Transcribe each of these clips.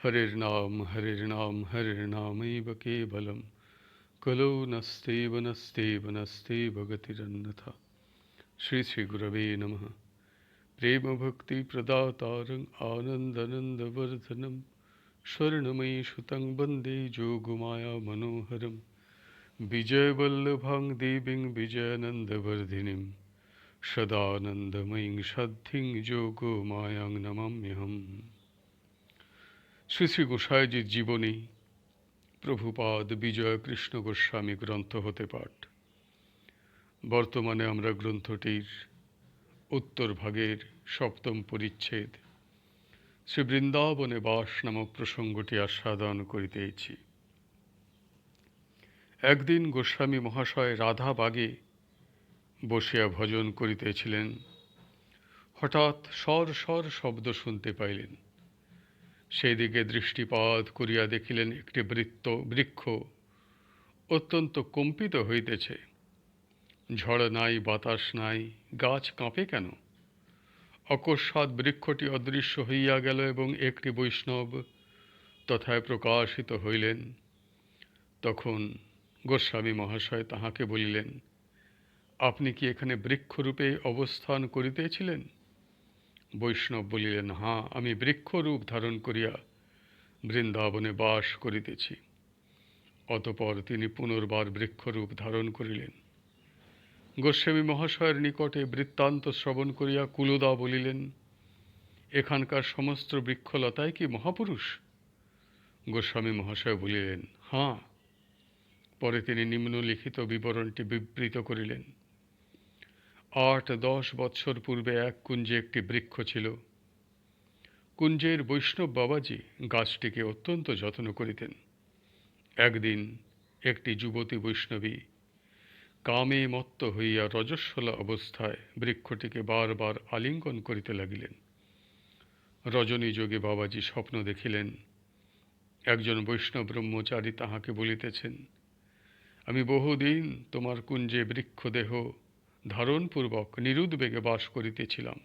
हरिर्नाम हरिर्नाम हरिर्नामैव केवलं कलौ नस्तेव नस्तेव नस्तेव गतिरन्यथा श्री श्री गुरवे नमः प्रेमभक्तिप्रदातारम् आनन्दनन्दवर्धनं स्वर्णमयी सुतं वन्दे जोगमाया मनोहरं विजयवल्लभां देवीं विजयानन्दवर्धिनीं সদানন্দময়ীং সাধ্যিং যোগ মায়াং নমাম্যহম শ্রী শ্রী গোসাইজির জীবনী, প্রভুপাদ বিজয় কৃষ্ণ গোস্বামী গ্রন্থ হতে পাঠ। বর্তমানে আমরা গ্রন্থটির উত্তর ভাগের সপ্তম পরিচ্ছেদ, শ্রী বৃন্দাবনে বাস নামক প্রসঙ্গটি আস্বাদন করিতেছি। একদিন গোস্বামী মহাশয় রাধা বাগে বসিয়া ভজন করিতেছিলেন। হঠাৎ স্বর স্বর শব্দ শুনতে পাইলেন। সেই দিকে দৃষ্টিপাত করিয়া দেখিলেন একটি বৃত্ত, বৃক্ষ অত্যন্ত কম্পিত হইতেছে। ঝড় নাই, বাতাস নাই, গাছ কাঁপে কেন? অকস্মাৎ বৃক্ষটি অদৃশ্য হইয়া গেল এবং একটি বৈষ্ণব তথায় প্রকাশিত হইলেন। তখন গোস্বামী মহাশয় তাহাকে বলিলেন, আপনি কি এখানে বৃক্ষরূপে অবস্থান করিতেছিলেন? বৈষ্ণব বলিলেন, হাঁ, আমি বৃক্ষরূপ ধারণ করিয়া বৃন্দাবনে বাস করিতেছি। অতপর তিনি পুনর্বার বৃক্ষরূপ ধারণ করিলেন। গোস্বামী মহাশয়ের নিকটে বৃত্তান্ত শ্রবণ করিয়া কুলদা বলিলেন, এখানকার সমস্ত বৃক্ষলতায় কি মহাপুরুষ? গোস্বামী মহাশয় বলিলেন, হাঁ। পরে তিনি নিম্নলিখিত বিবরণটি বিবৃত করিলেন আট দশ বৎসর পূর্বে এক কুঞ্জে একটি বৃক্ষ ছিল। কুঞ্জের বৈষ্ণব বাবাজি গাছটিকে অত্যন্ত যত্ন করিতেন। একদিন একটি যুবতী বৈষ্ণবী কামে মত্ত হইয়া রজস্বলা অবস্থায় বৃক্ষটিকে বারবার আলিঙ্গন করিতে লাগিলেন। রজনী যোগে বাবাজি স্বপ্ন দেখিলেন, একজন বৈষ্ণব ব্রহ্মচারী তাহাকে বলিতেছেন, আমি বহুদিন তোমার কুঞ্জে বৃক্ষদেহ ধারণপূর্বক নিরুদ্বেগে বাস করিতেছিলাম।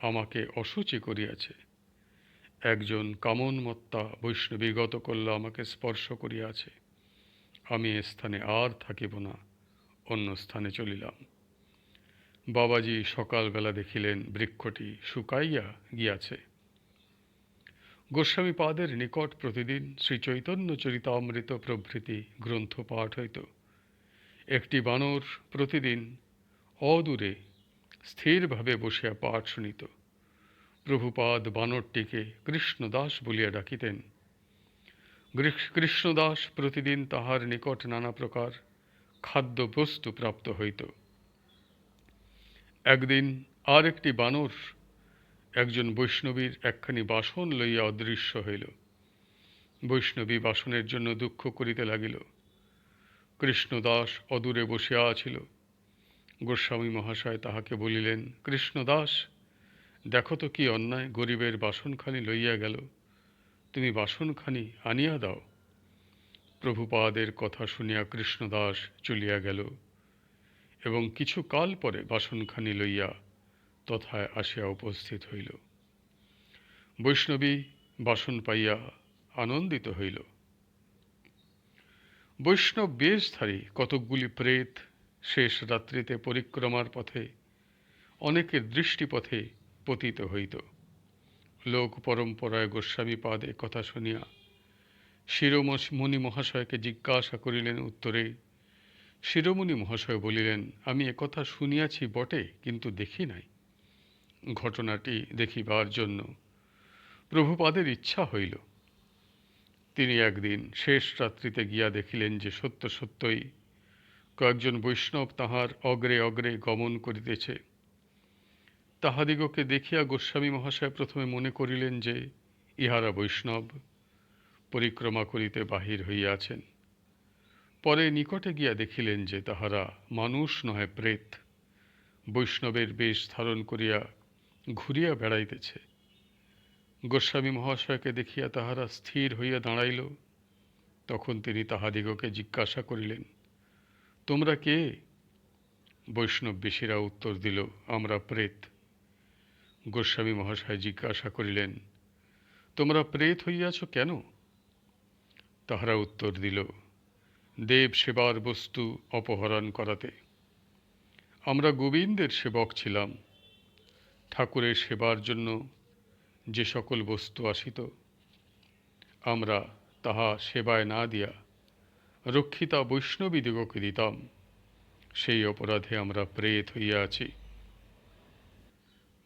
আমাকে অসুচি করিয়াছে। একজন কামনমত্তা বৈষ্ণবী গত করল আমাকে স্পর্শ করিয়াছে। আমি এ স্থানে আর থাকিব না, অন্য স্থানে চলিলাম। বাবাজি সকালবেলা দেখিলেন বৃক্ষটি শুকাইয়া গিয়াছে। গোস্বামী পাদের নিকট প্রতিদিন শ্রী চৈতন্য চরিতামৃত প্রভৃতি গ্রন্থ পাঠ হইত। একটি বানর প্রতিদিন অদূরে স্থিরভাবে বসিয়া পাঠ শুনিত। প্রভুপাদ বানরটিকে কৃষ্ণদাস বলিয়া ডাকিতেন। কৃষ্ণদাস প্রতিদিন তাহার নিকট নানা প্রকার খাদ্যবস্তু প্রাপ্ত হইত। একদিন আর একটি বানর একজন বৈষ্ণবীর একখানি বাসন লইয়া অদৃশ্য হইল। বৈষ্ণবী বাসনের জন্য দুঃখ করিতে লাগিল। কৃষ্ণদাস অদূরে বসিয়া আছিল। গোস্বামী মহাশয় তাহাকে বলিলেন, কৃষ্ণদাস, দেখো তো কি অন্যায় গরিবের বাসনখানি লইয়া গেল। তুমি বাসনখানি আনিয়া দাও প্রভুপাদের কথা শুনিয়া কৃষ্ণদাস চলিয়া গেল এবং কিছু কাল পরে বাসনখানি লইয়া তথায় আসিয়া উপস্থিত হইল। বৈষ্ণবী বাসন পাইয়া আনন্দিত হইল। বৈষ্ণব বেশধারী কতকগুলি প্রেত শেষ রাত্রিতে পরিক্রমার পথে, অনেকের দৃষ্টিপথে পতিত হইত। লোক পরম্পরায় গোস্বামী পাদে কথা শুনিয়া শিরোমণি মহাশয়কে জিজ্ঞাসা করিলেন উত্তরে, শিরোমণি মহাশয় বলিলেন, আমি একথা শুনিয়াছি বটে, কিন্তু দেখি নাই। ঘটনাটি দেখিবার জন্য প্রভুপাদের ইচ্ছা হইল। তিনি একদিন শেষ রাত্রিতে গিয়া দেখিলেন যে সত্য সত্যই কয়েকজন বৈষ্ণব তাহার অগ্রে অগ্রে গমন করিতেছে। তাহাদিগকে দেখিয়া গোস্বামী মহাশয় প্রথমে মনে করিলেন যে, ইহারা বৈষ্ণব, পরিক্রমা করিতে বাহির হইয়াছেন। পরে নিকটে গিয়া দেখিলেন যে, তাহারা মানুষ নহে, প্রেত। বৈষ্ণবের বেশ ধারণ করিয়া ঘুরিয়া বেড়াইতেছে। গোস্বামী মহাশয়কে দেখিয়া তাহারা স্থির হইয়া দাঁড়াইল। তখন তিনি তাহাদিগকে জিজ্ঞাসা করিলেন তোমরা কে? বৈষ্ণব বেশিরা উত্তর দিল, আমরা প্রেত। গোস্বামী মহাশয় জিজ্ঞাসা করিলেন, তোমরা প্রেত হইয়াছ কেন? তাহারা উত্তর দিল, দেব সেবার বস্তু অপহরণ করাতে। আমরা গোবিন্দের সেবক ছিলাম। ঠাকুরের সেবার জন্য যে সকল বস্তু আসিত, আমরা তাহা সেবায় না দিয়া রক্ষিতা বৈষ্ণবী বৈষ্ণবীদিগকে দিতাম। সেই অপরাধে আমরা প্রেত হইয়া আছি।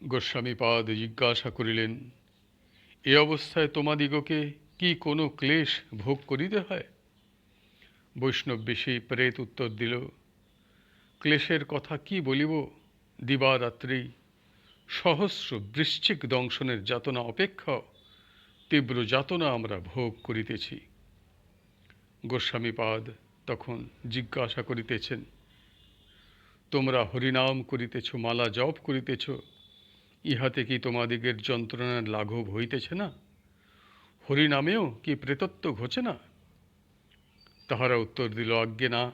গোস্বামীপাদ জিজ্ঞাসা করিলেন, এ অবস্থায় তোমাদিগকে কি কোনো ক্লেশ ভোগ করিতে হয়? বৈষ্ণব বেশি প্রেত উত্তর দিল, ক্লেশের কথা কি বলিব? দিবারাত্রি সহস্র বৃশ্চিক দংশনের যাতনা অপেক্ষা তীব্র যাতনা আমরা ভোগ করিতেছি। গোস্বামীপাদ তখন জিজ্ঞাসা করিতেছেন, তোমরা হরিনাম করিতেছ, মালা জপ করিতেছ, ইহাতে কি তোমাদিগের যন্ত্রণার লাঘব হইতেছে না? হরিনামেও কি প্রেতত্ব ঘোচে না? তাহারা উত্তর দিল, আজ্ঞে না।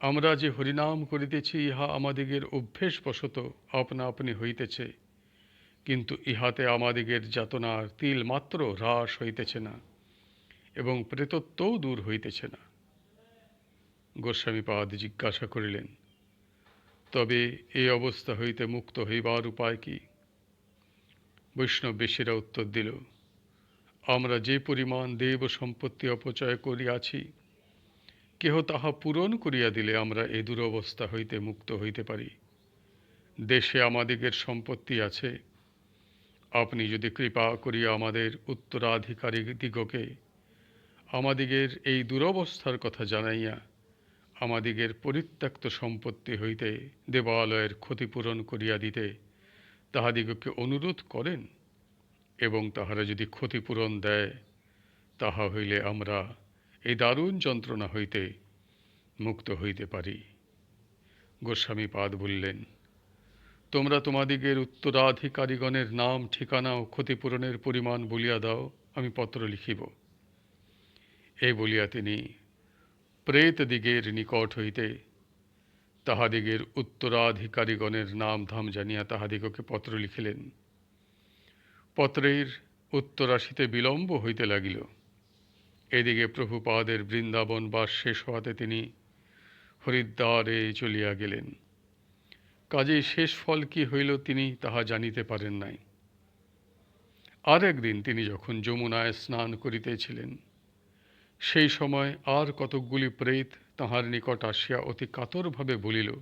আমরা যে হরিনাম করিতেছি, ইহা আমাদিগের অভ্যেস অভ্যেসবশত আপনা আপনি হইতেছে, কিন্তু ইহাতে আমাদিগের যাতনার তিল মাত্র হ্রাস হইতেছে না। এবং প্রেতত্বও দূর হইতেছে না। গোস্বামীপাদ জিজ্ঞাসা করিলেন, তবে এই অবস্থা হইতে মুক্ত হইবার উপায় কি? বৈষ্ণব বেশিরা উত্তর দিল, আমরা যে পরিমাণ দেব সম্পত্তি অপচয় করিয়াছি, কেহ তাহা পূরণ করিয়া দিলে আমরা এ দুরবস্থা হইতে মুক্ত হইতে পারি। দেশে আমাদিগের সম্পত্তি আছে। আপনি যদি কৃপা করিয়া আমাদের উত্তরাধিকারী দিগকে আমাদিগের এই দুরবস্থার কথা জানাইয়া আমাদিগের পরিত্যক্ত সম্পত্তি হইতে দেবালয়ের ক্ষতিপূরণ করিয়া দিতে তাহাদিগকে অনুরোধ করেন এবং তাহারা যদি ক্ষতিপূরণ দেয়, তাহা হইলে আমরা এই দারুণ যন্ত্রণা হইতে মুক্ত হইতে পারি। গোস্বামীপাদ বললেন, তোমরা তোমাদিগের উত্তরাধিকারীগণের নাম, ঠিকানা ও ক্ষতিপূরণের পরিমাণ বলিয়া দাও, আমি পত্র লিখিব। এই বলিয়া তিনি প্রেত দিগের নিকট হইতে তাহাদিগের উত্তরাধিকারীগণের নাম ধাম জানিয়া তাহাদিগকে পত্র লিখিলেন। পত্রের উত্তর আসিতে বিলম্ব হইতে লাগিল। এদিকে প্রভুপাদের বৃন্দাবন বাস শেষ হওয়াতে তিনি হরিদ্বারে চলিয়া গেলেন। কাজেই শেষ ফল কি হইল তিনি তাহা জানিতে পারেন নাই। আর একদিন তিনি যখন যমুনায় স্নান করিতেছিলেন সেই সময় আর কতকগুলি প্রেত তাহার নিকট আসিয়া অতি কাতরভাবে বলিল,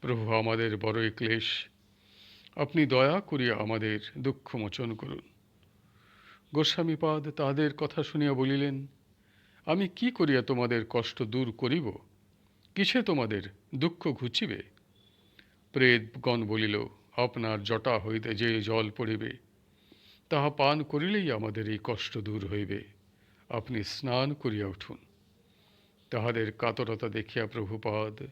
প্রভু আমাদের বড়ই ক্লেশ। আপনি দয়া করিয়া আমাদের দুঃখ মোচন করুন। গোস্বামীপাদ তাহাদের কথা শুনিয়া বলিলেন, আমি কি করিয়া তোমাদের কষ্ট দূর করিব? কিসে তোমাদের দুঃখ ঘুচিবে? প্রেতগণ বলিল, আপনার জটা হইতে যে জল পড়িবে, তাহা পান করিলেই আমাদের এই কষ্ট দূর হইবে। আপনি স্নান করিয়া উঠুন। তাহাদের কাতরতা দেখিয়া প্রভুপাদ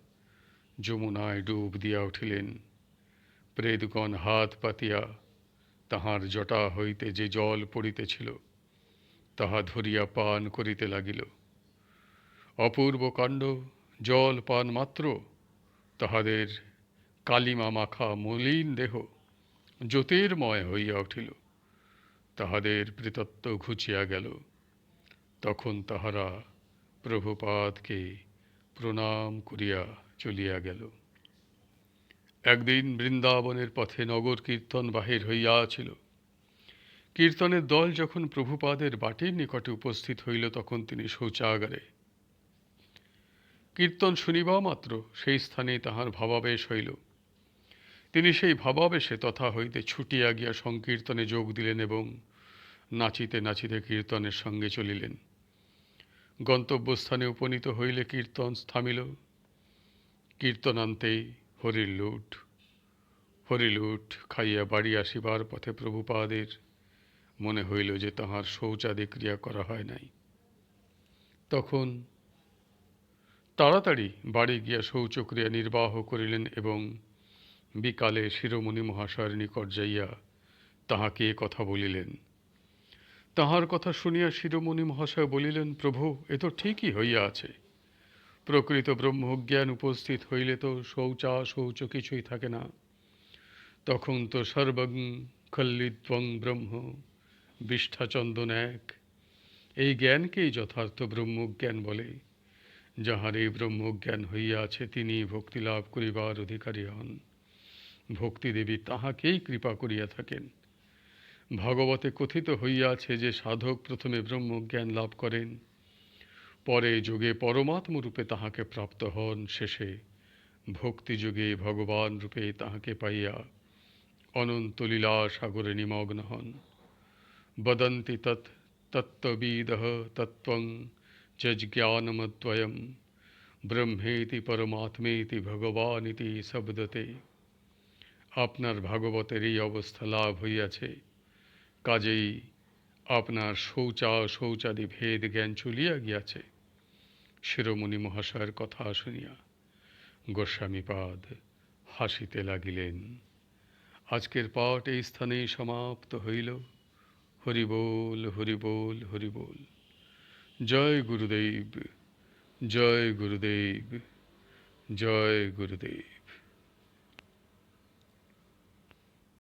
যমুনায় ডুব দিয়া উঠিলেন। প্রেতগণ হাত পাতিয়া তাহার জটা হইতে যে জল পড়িতেছিল, তাহা ধরিয়া পান করিতে লাগিল। অপূর্ব কাণ্ড, জল পান মাত্র, তাহাদের কালিমা মাখা মলিন দেহ জ্যোতির্ময় হইয়া উঠিল। তাহাদের প্রেতত্ব ঘুচিয়া গেল। তখন তাহারা প্রভুপাদকে প্রণাম করিয়া চলিয়া গেল। একদিন বৃন্দাবনের পথে নগর কীর্তন বাহির হইয়াছিল কীর্তনের দল যখন প্রভুপাদের বাটির নিকটে উপস্থিত হইল তখন তিনি শৌচাগারে। কীর্তন শুনিবা মাত্র সেই স্থানে তাহার ভাবাবেশ হইল। তিনি সেই ভাবাবেশে তথা হইতে ছুটিয়া গিয়া সংকীর্তনে যোগ দিলেন এবং নাচিতে নাচিতে কীর্তনের সঙ্গে চলিলেন। গন্তব্যস্থানে উপনীত হইলে কীর্তন থামিল কীর্তনান্তেই হরির লুট। হরিলুট খাইয়া বাড়ি আসিবার পথে প্রভুপাদের মনে হইল যে তাহার শৌচাদি ক্রিয়া করা হয় নাই। তখন তাড়াতাড়ি বাড়ি গিয়া শৌচক্রিয়া নির্বাহ করিলেন এবং বিকালে শিরোমণি মহাশয়ের নিকট যাইয়া তাহাকে কথা বলিলেন। তাহার কথা শুনিয়া শিরোমণি মহাশয় বলিলেন, প্রভু, এ তো ঠিকই হইয়া আছে। প্রকৃত ব্রহ্মজ্ঞান উপস্থিত হইলে তো শৌচা শৌচ কিছুই থাকে না। তখন তো সর্বং খল্লিত্বং ব্রহ্ম, বিষ্ঠাচন্দন এক। এই জ্ঞানকেই যথার্থ ব্রহ্মজ্ঞান বলে। যাহার এই ব্রহ্মজ্ঞান হইয়াছে তিনি ভক্তি লাভ করিবার অধিকারী হন। ভক্তিদেবী তাহাকেই কৃপা করিয়া থাকেন। ভাগবতে কথিত হইয়াছে যে সাধক প্রথমে ব্রহ্মজ্ঞান লাভ করেন, পরে যোগে পরমাত্ম রূপে তাহাকে প্রাপ্ত হন, শেষে ভক্তিযোগে ভগবান রূপে তাহাকে পাইয়া অনন্ত লীলা সাগরে নিমগ্ন হন। বদন্তি তৎ তত্ত্ববিদ তত্ত্বং চ জ্ঞানমদ্বয়ম ব্রহ্মেতি পরমাত্মেতি ভগবানিতি শব্দতে। আপনার ভাগবতের এই অবস্থা লাভ হইয়াছে। কাজেই আপনার শৌচা শৌচাদি ভেদ জ্ঞান চলিয়া গিয়াছে। শিরোমণি মহাশয়ের কথা শুনিয়া গোস্বামীপাদ হাসিতে লাগিলেন। আজকের পাঠ এই স্থানেই সমাপ্ত হইল। হরিবোল হরিবোল হরিবোল। জয় গুরুদেব জয় গুরুদেব জয় গুরুদেব।